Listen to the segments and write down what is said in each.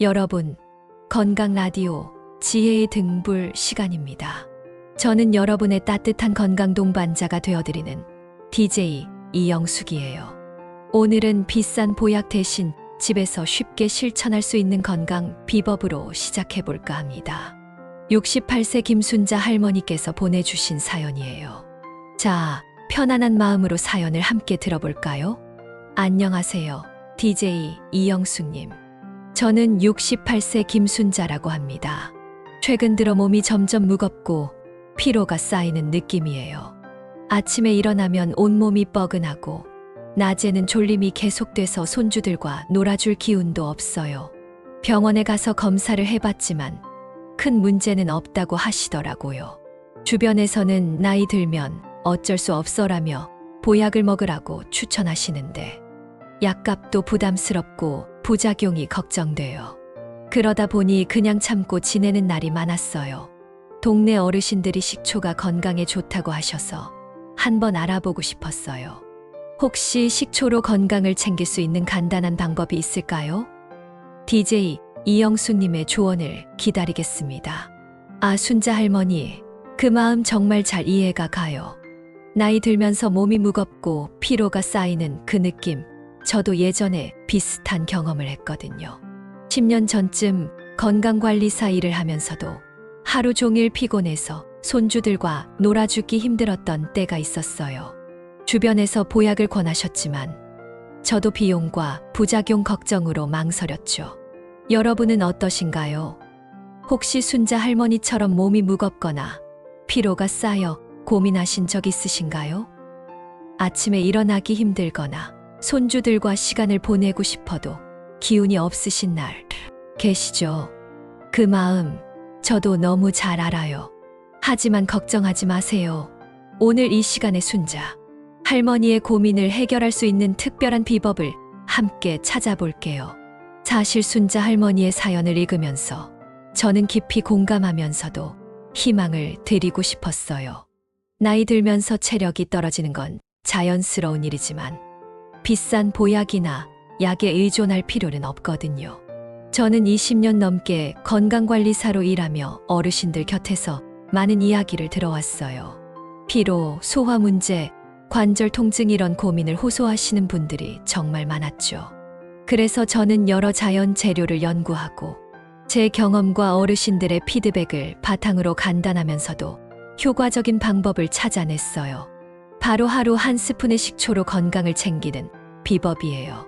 여러분, 건강 라디오 지혜의 등불 시간입니다. 저는 여러분의 따뜻한 건강 동반자가 되어드리는 DJ 이영숙이에요. 오늘은 비싼 보약 대신 집에서 쉽게 실천할 수 있는 건강 비법으로 시작해 볼까 합니다. 68세 김순자 할머니께서 보내주신 사연이에요. 자, 편안한 마음으로 사연을 함께 들어볼까요? 안녕하세요. DJ 이영숙님. 저는 68세 김순자라고 합니다. 최근 들어 몸이 점점 무겁고 피로가 쌓이는 느낌이에요. 아침에 일어나면 온몸이 뻐근하고 낮에는 졸림이 계속돼서 손주들과 놀아줄 기운도 없어요. 병원에 가서 검사를 해봤지만 큰 문제는 없다고 하시더라고요. 주변에서는 나이 들면 어쩔 수 없어라며 보약을 먹으라고 추천하시는데 약값도 부담스럽고 부작용이 걱정돼요. 그러다 보니 그냥 참고 지내는 날이 많았어요. 동네 어르신들이 식초가 건강에 좋다고 하셔서 한번 알아보고 싶었어요. 혹시 식초로 건강을 챙길 수 있는 간단한 방법이 있을까요? DJ 이영수님의 조언을 기다리겠습니다. 아, 순자 할머니, 그 마음 정말 잘 이해가 가요. 나이 들면서 몸이 무겁고 피로가 쌓이는 그 느낌, 저도 예전에 비슷한 경험을 했거든요. 10년 전쯤 건강관리사 일을 하면서도 하루 종일 피곤해서 손주들과 놀아주기 힘들었던 때가 있었어요. 주변에서 보약을 권하셨지만 저도 비용과 부작용 걱정으로 망설였죠. 여러분은 어떠신가요? 혹시 순자 할머니처럼 몸이 무겁거나 피로가 쌓여 고민하신 적 있으신가요? 아침에 일어나기 힘들거나 손주들과 시간을 보내고 싶어도 기운이 없으신 날 계시죠? 그 마음 저도 너무 잘 알아요. 하지만 걱정하지 마세요. 오늘 이 시간에 순자 할머니의 고민을 해결할 수 있는 특별한 비법을 함께 찾아볼게요. 사실 순자 할머니의 사연을 읽으면서 저는 깊이 공감하면서도 희망을 드리고 싶었어요. 나이 들면서 체력이 떨어지는 건 자연스러운 일이지만 비싼 보약이나 약에 의존할 필요는 없거든요. 저는 20년 넘게 건강관리사로 일하며 어르신들 곁에서 많은 이야기를 들어왔어요. 피로, 소화 문제, 관절 통증 이런 고민을 호소하시는 분들이 정말 많았죠. 그래서 저는 여러 자연 재료를 연구하고 제 경험과 어르신들의 피드백을 바탕으로 간단하면서도 효과적인 방법을 찾아냈어요. 바로 하루 한 스푼의 식초로 건강을 챙기는 비법이에요.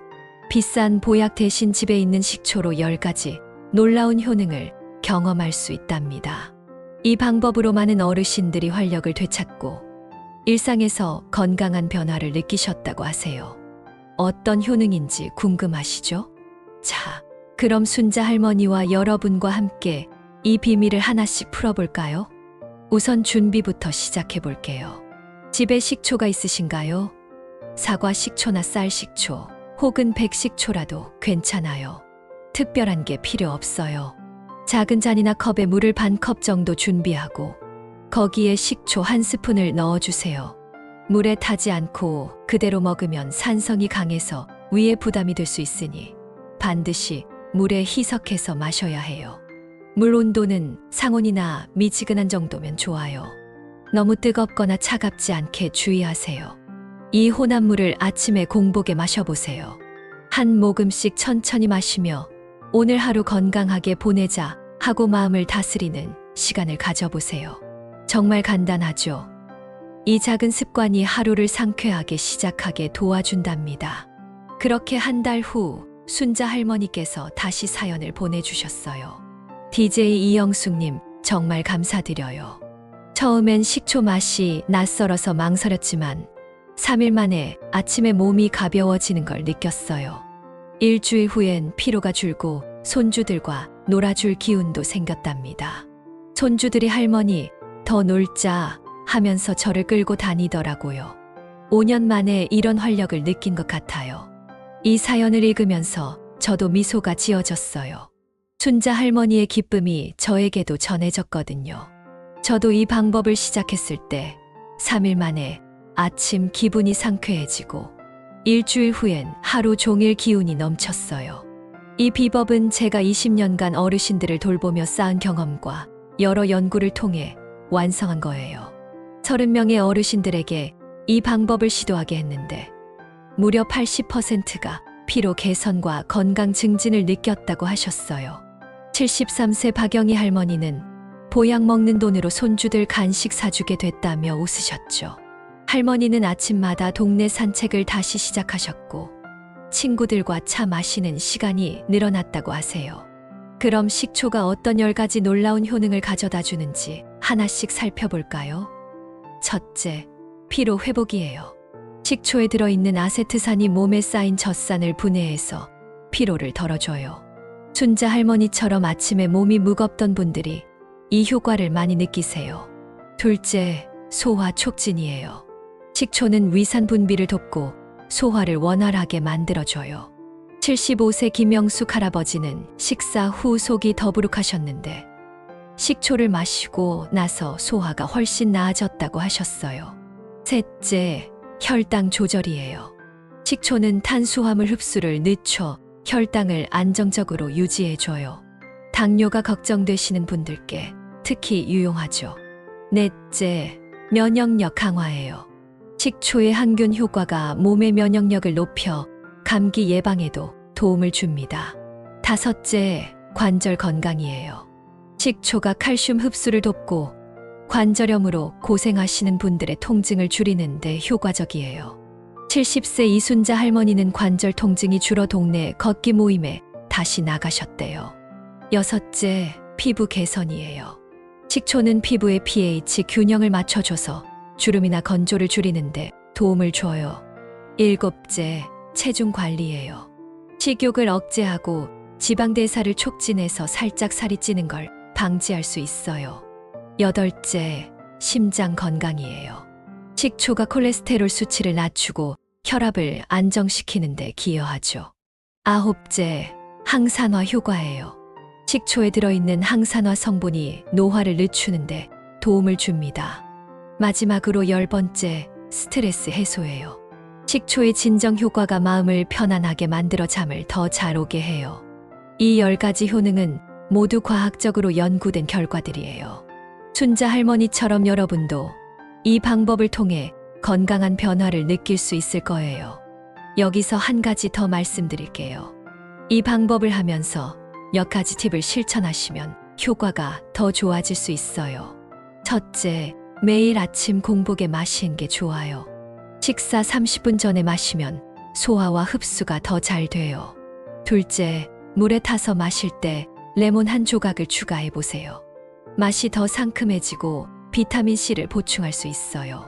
비싼 보약 대신 집에 있는 식초로 10가지 놀라운 효능을 경험할 수 있답니다. 이 방법으로 많은 어르신들이 활력을 되찾고 일상에서 건강한 변화를 느끼셨다고 하세요. 어떤 효능인지 궁금하시죠? 자, 그럼 순자 할머니와 여러분과 함께 이 비밀을 하나씩 풀어볼까요? 우선 준비부터 시작해 볼게요. 집에 식초가 있으신가요? 사과 식초나 쌀 식초, 혹은 백식초라도 괜찮아요. 특별한 게 필요 없어요. 작은 잔이나 컵에 물을 반 컵 정도 준비하고 거기에 식초 한 스푼을 넣어주세요. 물에 타지 않고 그대로 먹으면 산성이 강해서 위에 부담이 될 수 있으니 반드시 물에 희석해서 마셔야 해요. 물 온도는 상온이나 미지근한 정도면 좋아요. 너무 뜨겁거나 차갑지 않게 주의하세요. 이 혼합물을 아침에 공복에 마셔보세요. 한 모금씩 천천히 마시며 오늘 하루 건강하게 보내자 하고 마음을 다스리는 시간을 가져보세요. 정말 간단하죠? 이 작은 습관이 하루를 상쾌하게 시작하게 도와준답니다. 그렇게 한 달 후 순자 할머니께서 다시 사연을 보내주셨어요. DJ 이영숙님, 정말 감사드려요. 처음엔 식초 맛이 낯설어서 망설였지만 3일 만에 아침에 몸이 가벼워지는 걸 느꼈어요. 일주일 후엔 피로가 줄고 손주들과 놀아줄 기운도 생겼답니다. 손주들이 할머니, 더 놀자 하면서 저를 끌고 다니더라고요. 5년 만에 이런 활력을 느낀 것 같아요. 이 사연을 읽으면서 저도 미소가 지어졌어요. 순자 할머니의 기쁨이 저에게도 전해졌거든요. 저도 이 방법을 시작했을 때 3일 만에 아침 기분이 상쾌해지고 일주일 후엔 하루 종일 기운이 넘쳤어요. 이 비법은 제가 20년간 어르신들을 돌보며 쌓은 경험과 여러 연구를 통해 완성한 거예요. 30명의 어르신들에게 이 방법을 시도하게 했는데 무려 80%가 피로 개선과 건강 증진을 느꼈다고 하셨어요. 73세 박영희 할머니는 보약 먹는 돈으로 손주들 간식 사주게 됐다며 웃으셨죠. 할머니는 아침마다 동네 산책을 다시 시작하셨고 친구들과 차 마시는 시간이 늘어났다고 하세요. 그럼 식초가 어떤 열 가지 놀라운 효능을 가져다 주는지 하나씩 살펴볼까요? 첫째, 피로 회복이에요. 식초에 들어있는 아세트산이 몸에 쌓인 젖산을 분해해서 피로를 덜어줘요. 순자 할머니처럼 아침에 몸이 무겁던 분들이 이 효과를 많이 느끼세요. 둘째, 소화 촉진이에요. 식초는 위산 분비를 돕고 소화를 원활하게 만들어줘요. 75세 김영숙 할아버지는 식사 후 속이 더부룩하셨는데 식초를 마시고 나서 소화가 훨씬 나아졌다고 하셨어요. 셋째, 혈당 조절이에요. 식초는 탄수화물 흡수를 늦춰 혈당을 안정적으로 유지해줘요. 당뇨가 걱정되시는 분들께 특히 유용하죠. 넷째, 면역력 강화예요. 식초의 항균 효과가 몸의 면역력을 높여 감기 예방에도 도움을 줍니다. 다섯째, 관절 건강이에요. 식초가 칼슘 흡수를 돕고 관절염으로 고생하시는 분들의 통증을 줄이는데 효과적이에요. 70세 이순자 할머니는 관절 통증이 줄어 동네 걷기 모임에 다시 나가셨대요. 여섯째, 피부 개선이에요. 식초는 피부의 pH 균형을 맞춰줘서 주름이나 건조를 줄이는데 도움을 줘요. 일곱째, 체중 관리예요. 식욕을 억제하고 지방 대사를 촉진해서 살짝 살이 찌는 걸 방지할 수 있어요. 여덟째, 심장 건강이에요. 식초가 콜레스테롤 수치를 낮추고 혈압을 안정시키는데 기여하죠. 아홉째, 항산화 효과예요. 식초에 들어있는 항산화 성분이 노화를 늦추는데 도움을 줍니다. 마지막으로 열 번째, 스트레스 해소예요. 식초의 진정 효과가 마음을 편안하게 만들어 잠을 더 잘 오게 해요. 이 열 가지 효능은 모두 과학적으로 연구된 결과들이에요. 순자 할머니처럼 여러분도 이 방법을 통해 건강한 변화를 느낄 수 있을 거예요. 여기서 한 가지 더 말씀드릴게요. 이 방법을 하면서 몇 가지 팁을 실천하시면 효과가 더 좋아질 수 있어요. 첫째, 매일 아침 공복에 마시는 게 좋아요. 식사 30분 전에 마시면 소화와 흡수가 더 잘 돼요. 둘째, 물에 타서 마실 때 레몬 한 조각을 추가해 보세요. 맛이 더 상큼해지고 비타민C를 보충할 수 있어요.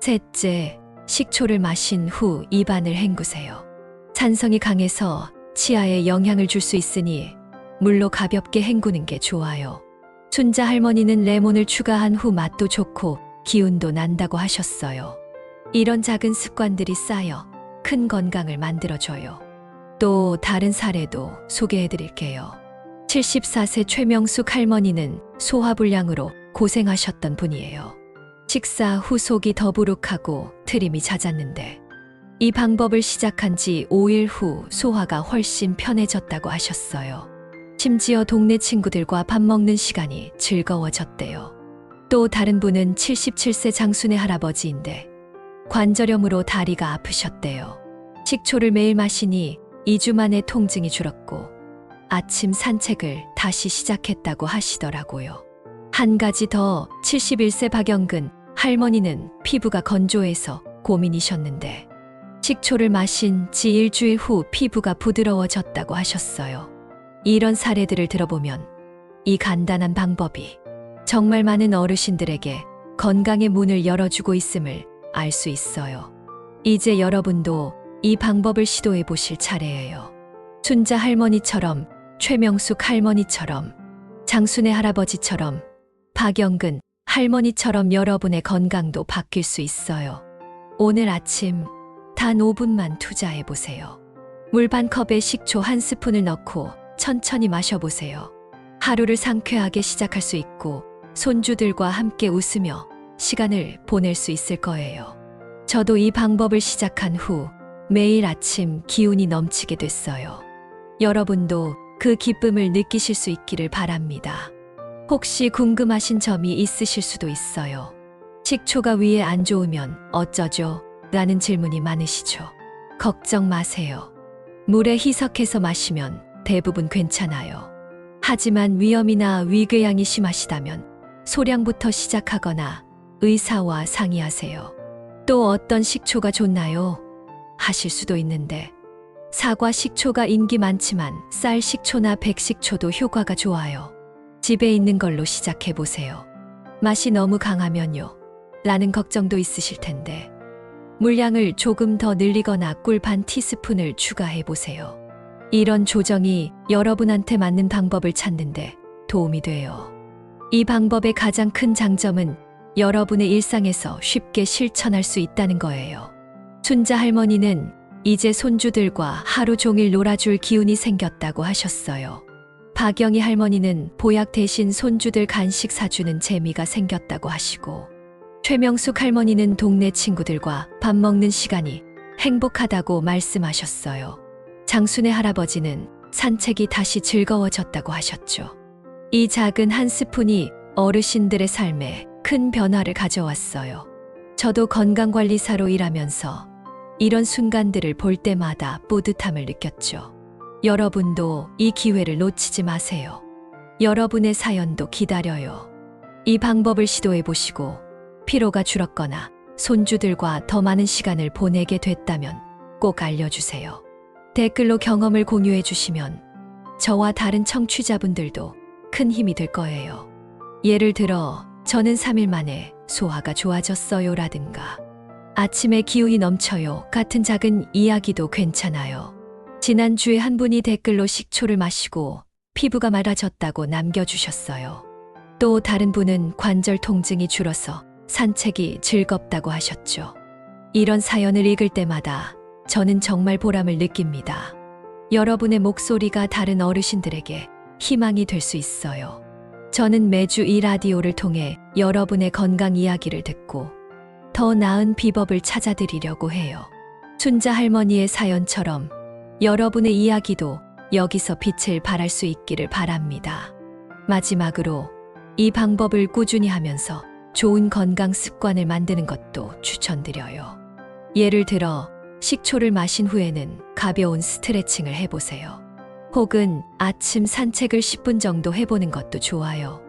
셋째, 식초를 마신 후 입안을 헹구세요. 산성이 강해서 치아에 영향을 줄 수 있으니 물로 가볍게 헹구는 게 좋아요. 순자 할머니는 레몬을 추가한 후 맛도 좋고 기운도 난다고 하셨어요. 이런 작은 습관들이 쌓여 큰 건강을 만들어줘요. 또 다른 사례도 소개해 드릴게요. 74세 최명숙 할머니는 소화불량으로 고생하셨던 분이에요. 식사 후 속이 더부룩하고 트림이 잦았는데 이 방법을 시작한 지 5일 후 소화가 훨씬 편해졌다고 하셨어요. 심지어 동네 친구들과 밥 먹는 시간이 즐거워졌대요. 또 다른 분은 77세 장순의 할아버지인데 관절염으로 다리가 아프셨대요. 식초를 매일 마시니 2주 만에 통증이 줄었고 아침 산책을 다시 시작했다고 하시더라고요. 한 가지 더 71세 박영근 할머니는 피부가 건조해서 고민이셨는데 식초를 마신 지 일주일 후 피부가 부드러워졌다고 하셨어요. 이런 사례들을 들어보면 이 간단한 방법이 정말 많은 어르신들에게 건강의 문을 열어주고 있음을 알 수 있어요. 이제 여러분도 이 방법을 시도해 보실 차례예요. 순자 할머니처럼 최명숙 할머니처럼 장순의 할아버지처럼 박영근 할머니처럼 여러분의 건강도 바뀔 수 있어요. 오늘 아침 단 5분만 투자해 보세요. 물 반 컵에 식초 한 스푼을 넣고 천천히 마셔보세요. 하루를 상쾌하게 시작할 수 있고 손주들과 함께 웃으며 시간을 보낼 수 있을 거예요. 저도 이 방법을 시작한 후 매일 아침 기운이 넘치게 됐어요. 여러분도 그 기쁨을 느끼실 수 있기를 바랍니다. 혹시 궁금하신 점이 있으실 수도 있어요. 식초가 위에 안 좋으면 어쩌죠? 라는 질문이 많으시죠. 걱정 마세요. 물에 희석해서 마시면 대부분 괜찮아요. 하지만 위염이나 위궤양이 심하시다면 소량부터 시작하거나 의사와 상의하세요. 또 어떤 식초가 좋나요? 하실 수도 있는데 사과 식초가 인기 많지만 쌀 식초나 백 식초도 효과가 좋아요. 집에 있는 걸로 시작해 보세요. 맛이 너무 강하면요. 라는 걱정도 있으실 텐데 물량을 조금 더 늘리거나 꿀 반 티스푼을 추가해 보세요. 이런 조정이 여러분한테 맞는 방법을 찾는데 도움이 돼요. 이 방법의 가장 큰 장점은 여러분의 일상에서 쉽게 실천할 수 있다는 거예요. 춘자 할머니는 이제 손주들과 하루 종일 놀아줄 기운이 생겼다고 하셨어요. 박영희 할머니는 보약 대신 손주들 간식 사주는 재미가 생겼다고 하시고, 최명숙 할머니는 동네 친구들과 밥 먹는 시간이 행복하다고 말씀하셨어요. 장순의 할아버지는 산책이 다시 즐거워졌다고 하셨죠. 이 작은 한 스푼이 어르신들의 삶에 큰 변화를 가져왔어요. 저도 건강관리사로 일하면서 이런 순간들을 볼 때마다 뿌듯함을 느꼈죠. 여러분도 이 기회를 놓치지 마세요. 여러분의 사연도 기다려요. 이 방법을 시도해 보시고 피로가 줄었거나 손주들과 더 많은 시간을 보내게 됐다면 꼭 알려주세요. 댓글로 경험을 공유해 주시면 저와 다른 청취자분들도 큰 힘이 될 거예요. 예를 들어, 저는 3일 만에 소화가 좋아졌어요 라든가, 아침에 기운이 넘쳐요 같은 작은 이야기도 괜찮아요. 지난주에 한 분이 댓글로 식초를 마시고 피부가 맑아졌다고 남겨주셨어요. 또 다른 분은 관절 통증이 줄어서 산책이 즐겁다고 하셨죠. 이런 사연을 읽을 때마다 저는 정말 보람을 느낍니다. 여러분의 목소리가 다른 어르신들에게 희망이 될 수 있어요. 저는 매주 이 라디오를 통해 여러분의 건강 이야기를 듣고 더 나은 비법을 찾아드리려고 해요. 춘자 할머니의 사연처럼 여러분의 이야기도 여기서 빛을 발할 수 있기를 바랍니다. 마지막으로 이 방법을 꾸준히 하면서 좋은 건강 습관을 만드는 것도 추천드려요. 예를 들어 식초를 마신 후에는 가벼운 스트레칭을 해보세요. 혹은 아침 산책을 10분 정도 해보는 것도 좋아요.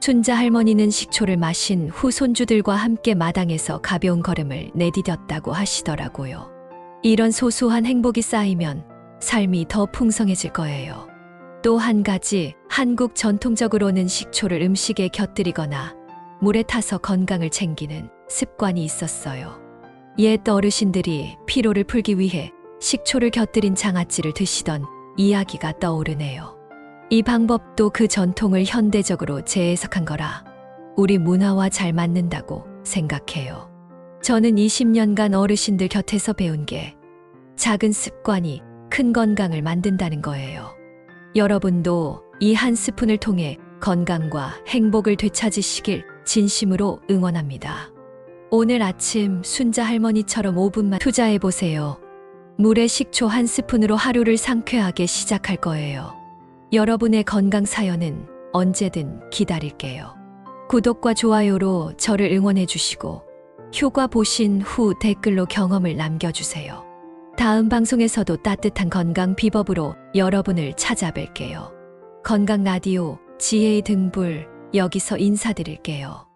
춘자 할머니는 식초를 마신 후 손주들과 함께 마당에서 가벼운 걸음을 내디뎠다고 하시더라고요. 이런 소소한 행복이 쌓이면 삶이 더 풍성해질 거예요. 또 한 가지, 한국 전통적으로는 식초를 음식에 곁들이거나 물에 타서 건강을 챙기는 습관이 있었어요. 옛 어르신들이 피로를 풀기 위해 식초를 곁들인 장아찌를 드시던 이야기가 떠오르네요. 이 방법도 그 전통을 현대적으로 재해석한 거라 우리 문화와 잘 맞는다고 생각해요. 저는 20년간 어르신들 곁에서 배운 게 작은 습관이 큰 건강을 만든다는 거예요. 여러분도 이 한 스푼을 통해 건강과 행복을 되찾으시길 진심으로 응원합니다. 오늘 아침 순자 할머니처럼 5분만 투자해 보세요. 물에 식초 한 스푼으로 하루를 상쾌하게 시작할 거예요. 여러분의 건강 사연은 언제든 기다릴게요. 구독과 좋아요로 저를 응원해 주시고 효과 보신 후 댓글로 경험을 남겨주세요. 다음 방송에서도 따뜻한 건강 비법으로 여러분을 찾아뵐게요. 건강 라디오 지혜의 등불 여기서 인사드릴게요.